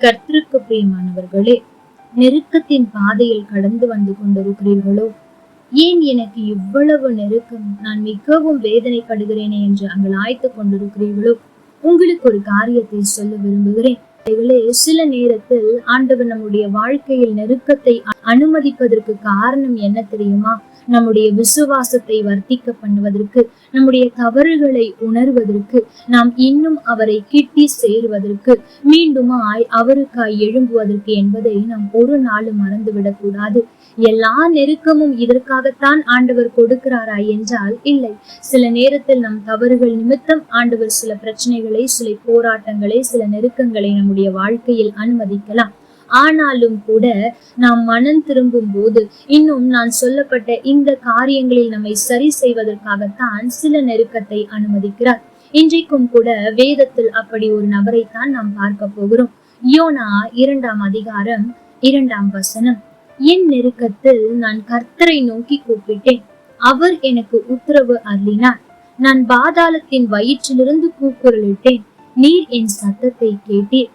கர்த்தருக்கு பிரியமானவர்களே நெருக்கத்தின் பாதையில் கடந்து வந்து கொண்டிருக்கிறீர்களோ? ஏன் எனக்கு இவ்வளவு நெருக்கம்? நான் மிகவும் வேதனைப்படுகிறேனே என்று அங்கலாய்த்து கொண்டிருக்கிறீர்களோ? உங்களுக்கு ஒரு காரியத்தை சொல்ல விரும்புகிறேன். சில நேரத்தில் ஆண்டவர் நம்முடைய வாழ்க்கையில் நெருக்கத்தை அனுமதிப்பதற்கு காரணம் என்ன தெரியுமா? நம்முடைய விசுவாசத்தை வர்த்திக்க பண்ணுவதற்கு நம்முடைய தவறுகளை உணர்வதற்கு நாம் இன்னும் அவரை கிட்டி சேருவதற்கு மீண்டுமாய் அவருக்காய் எழும்புவதற்கு என்பதை நாம் ஒரு நாளும் மறந்துவிடக் கூடாது. எல்லா நெருக்கமும் இதற்காகத்தான் ஆண்டவர் கொடுக்கிறாரா என்றால் இல்லை. சில நேரத்தில் நம் தவறுகள் நிமித்தம் ஆண்டவர் சில பிரச்சனைகளை சில போராட்டங்களை சில நெருக்கங்களை நம்முடைய வாழ்க்கையில் அனுமதிக்கலாம். ஆனாலும் கூட நாம் மனம் திரும்பும் போது இன்னும் நான் சொல்லப்பட்ட இந்த காரியங்களில் நம்மை சரி செய்வதற்காகத்தான் சில நெருக்கத்தை அனுமதிக்கிறார். இன்றைக்கும் கூட வேதத்தில் அப்படி ஒரு நபரைத்தான் நாம் பார்க்க போகிறோம். யோனா இரண்டாம் அதிகாரம் இரண்டாம் வசனம். என் நெருக்கத்தில் நான் கர்த்தரை நோக்கி கூப்பிட்டேன். அவர் எனக்கு உத்தரவு அருளினார். நான் பாதாளத்தின் வயிற்றிலிருந்து கூக்குரலிட்டேன் நீர் என் சத்தத்தை கேட்டீர்.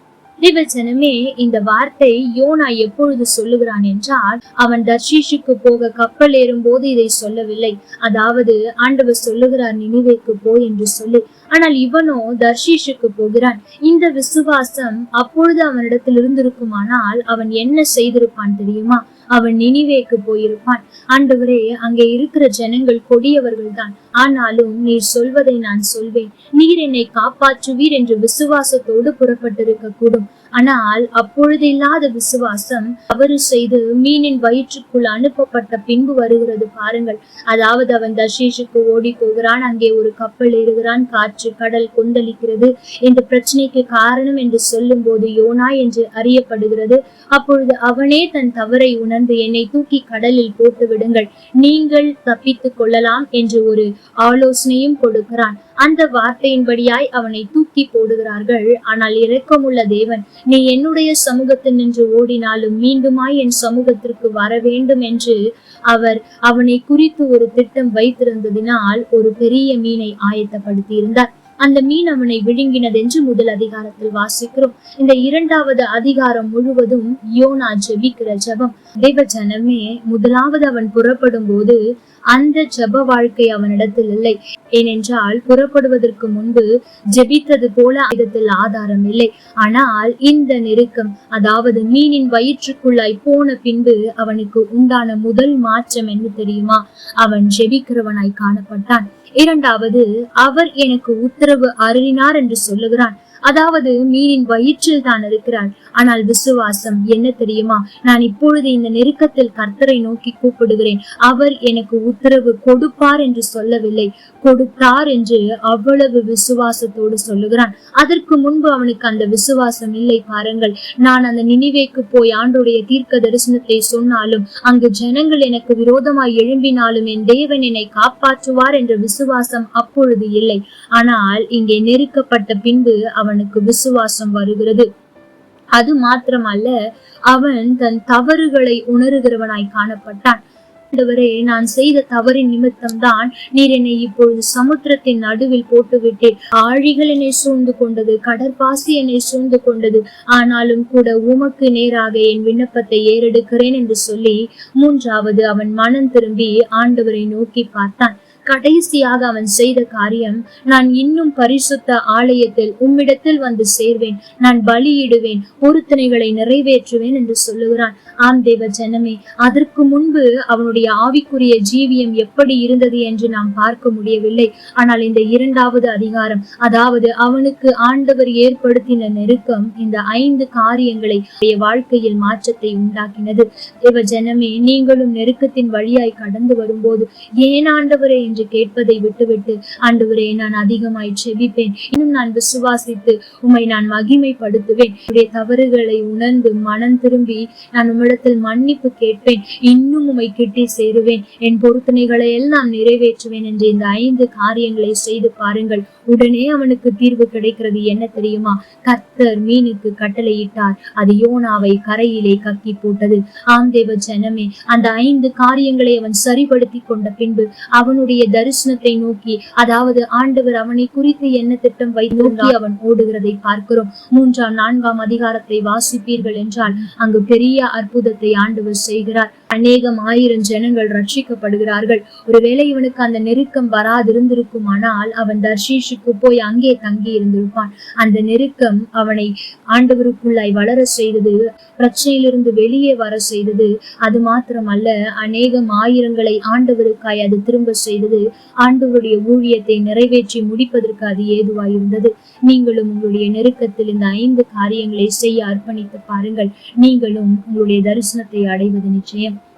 ஜனமே இந்த வார்த்தை யோனா எப்பொழுது சொல்லுகிறான் என்றால் அவன் தர்ஷீஷுக்கு போக கப்பல் ஏறும் போது இதை சொல்லவில்லை. அதாவது ஆண்டவர் சொல்லுகிறார் நினைவேக்கு போ என்று சொல்லி. ஆனால் இவனோ தர்ஷீஷுக்கு போகிறான். இந்த விசுவாசம் அப்பொழுது அவனிடத்தில் இருந்திருக்குமானால் அவன் என்ன செய்திருப்பான் தெரியுமா? அவன் நினைவேக்கு போயிருப்பான். ஆண்டவரே அங்கே இருக்கிற ஜனங்கள் கொடியவர்கள் தான் ஆனாலும் நீர் சொல்வதை நான் சொல்வேன். நீர் என்னை காப்பாற்றுவீர் என்று விசுவாசத்தோடு புறப்பட்டிருக்க கூடும் ஆனால் அப்பொழுது இல்லாத விசுவாசம் தவறு செய்து மீனின் வயிற்றுக்குள் அனுப்பப்பட்ட பின்பு வருகிறது பாருங்கள். அதாவது அவன் தர்ஷீஷுக்கு ஓடி போகிறான் அங்கே ஒரு கப்பல் ஏறுகிறான் காற்று கடல் கொந்தளிக்கிறது இந்த பிரச்சனைக்கு காரணம் என்று சொல்லும் போது யோனா என்று அறியப்படுகிறது. அப்பொழுது அவனே தன் தவறை உணர்ந்து என்னை தூக்கி கடலில் போட்டு விடுங்கள் நீங்கள் தப்பித்துக் கொள்ளலாம் என்று ஒரு ஆலோசனையும் கொடுக்கிறான். அந்த வார்த்தையின்படியாய் அவனை தூக்கி போடுகிறார்கள். ஆனால் இரக்கமுள்ள தேவன் நீ என்னுடைய சமூகத்தில் நின்று ஓடினாலும் மீண்டுமாய் என் சமூகத்திற்கு வர வேண்டும் என்று அவர் அவனை குறித்து ஒரு திட்டம் வைத்திருந்ததினால் ஒரு பெரிய மீனை ஆயத்தப்படுத்தி இருந்தார் அந்த மீன் அவனை விழுங்கினதென்று முதல் அதிகாரத்தில் வாசிக்கிறோம். இந்த இரண்டாவது அதிகாரம் முழுவதும் யோனா ஜெபிக்கிற ஜெபம். தேவ ஜனமே முதலாவது அவன் புறப்படும் போது அந்த ஜெப வாழ்க்கை அவனிடத்தில் இல்லை. ஏனென்றால் புறப்படுவதற்கு முன்பு ஜெபித்தது போல இதத்தில் ஆதாரம் இல்லை. ஆனால் இந்த நெருக்கம் அதாவது மீனின் வயிற்றுக்குள்ளாய் போன பின்பு அவனுக்கு உண்டான முதல் மாற்றம் என்ன தெரியுமா? அவன் ஜெபிக்கிறவனாய் காணப்பட்டான். இரண்டாவது அவர் எனக்கு உத்தரவு அருளினார் என்று சொல்லுகிறான். அதாவது மீனின் வயிற்றில் தான் இருக்கிறான் ஆனால் விசுவாசம் என்ன தெரியுமா? நான் இப்பொழுது இந்த நெருக்கத்தில் கர்த்தரை நோக்கி கூப்பிடுகிறேன். அவர் எனக்கு உத்தரவு கொடுப்பார் என்று சொல்லவில்லை. கொடுத்தார் என்று அவ்வளவு விசுவாசத்தோடு சொல்லுகிறான். அதற்கு முன்பு அவனுக்கு அந்த விசுவாசம் இல்லை பாருங்கள். நான் அந்த நினைவேக்கு போய் ஆண்டுடைய தீர்க்க தரிசனத்தை சொன்னாலும் அங்கு ஜனங்கள் எனக்கு விரோதமாய் எழும்பினாலும் என் தேவன் என்னை காப்பாற்றுவார் என்ற விசுவாசம் அப்பொழுது இல்லை. ஆனால் இங்கே நெருக்கப்பட்ட பின்பு அவன் அவனுக்கு விசுவாசம் வருகிறது. அது மாத்திரமல்ல அவன் தன் தவறுகளை உணருகிறவனாய் காணப்பட்டான். ஆண்டவரே நான் செய்த தவறின் நிமித்தம் தான் நீர் என்னை இப்பொழுது சமுத்திரத்தின் நடுவில் போட்டுவிட்டே ஆழிகள் என்னை சூழ்ந்து கொண்டது கடற்பாசி என்னை சூழ்ந்து கொண்டது. ஆனாலும் கூட உமக்கு நேராக என் விண்ணப்பத்தை ஏறெடுக்கிறேன் என்று சொல்லி மூன்றாவது அவன் மனம் திரும்பி ஆண்டவரை நோக்கி பார்த்தான். கடைசியாக அவன் செய்த காரியம் நான் இன்னும் பரிசுத்த ஆலயத்தில் உம்மிடத்தில் வந்து சேர்வேன். நான் பலியிடுவேன். பொருத்தனைகளை நிறைவேற்றுவேன் என்று சொல்லுகிறான். ஆம் தேவ ஜனமே அதற்கு முன்பு அவனுடைய ஆவிக்குரிய ஜீவியம் எப்படி இருந்தது என்று நாம் பார்க்க முடியவில்லை. ஆனால் இந்த இரண்டாவது அதிகாரம் அதாவது அவனுக்கு ஆண்டவர் ஏற்படுத்தின நெருக்கம் இந்த ஐந்து காரியங்களை வாழ்க்கையில் மாற்றத்தை உண்டாக்கினது. தேவ ஜனமே நீங்களும் நெருக்கத்தின் வழியாய் கடந்து வரும்போது ஏன் ஆண்டவரே என்று கேட்பதை விட்டுவிட்டு ஆண்டவரே நான் அதிகமாய் செவிப்பேன் இன்னும் நான் விசுவாசித்து உம்மை நான் மகிமைப்படுத்துவேன். உடைய தவறுகளை உணர்ந்து மனம் திரும்பி நான் உம்மிடத்தில் மன்னிப்பு கேட்பேன். இன்னும் உம்மை கிட்டி சேருவேன். என் பொருத்தனைகளை எல்லாம் நிறைவேற்றுவேன் என்று இந்த ஐந்து காரியங்களை செய்து பாருங்கள். உடனே அவனுக்கு தீர்வு கிடைக்கிறது என்ன தெரியுமா? கத்தர் மீனுக்கு கட்டளையிட்டார். அது யோனாவை கரையிலே கக்கி போட்டது. ஆம் தேவ ஜனமே அந்த ஐந்து காரியங்களை அவன் சரிபடுத்தி கொண்ட பின்பு அவனுடைய அவனுடைய தரிசனத்தை நோக்கி அதாவது ஆண்டவர் அவனை குறித்து என்ன திட்டம் வைத்து நோக்கி அவன் ஓடுகிறதை பார்க்கிறோம். மூன்றாம் நான்காம் அதிகாரத்தை வாசிப்பீர்கள் என்றால் அங்கு பெரிய அற்புதத்தை ஆண்டவர் செய்கிறார். அநேகம் ஆயிரம் ஜனங்கள் ரட்சிக்கப்படுகிறார்கள். ஒருவேளை இவனுக்கு அந்த நெருக்கம் வராதிருந்திருக்குமானால் அவன் தர்ஷீஷுக்கு போய் அங்கே தங்கி இருந்திருப்பான் அந்த நெருக்கம் அவனை ஆண்டவருக்குள்ளாய் வளர செய்தது பிரச்சனையிலிருந்து வெளியே வர செய்தது. அது மாத்திரமல்ல அநேகம் ஆயிரங்களை ஆண்டவருக்காய் அது திரும்ப செய்தது. ஆண்டவருடைய ஊழியத்தை நிறைவேற்றி முடிப்பதற்கு அது ஏதுவாயிருந்தது. நீங்களும் உங்களுடைய நெருக்கத்தில் இந்த ஐந்து காரியங்களை செய்ய அர்ப்பணித்து பாருங்கள். நீங்களும் உங்களுடைய தரிசனத்தை அடைவது நிச்சயம்.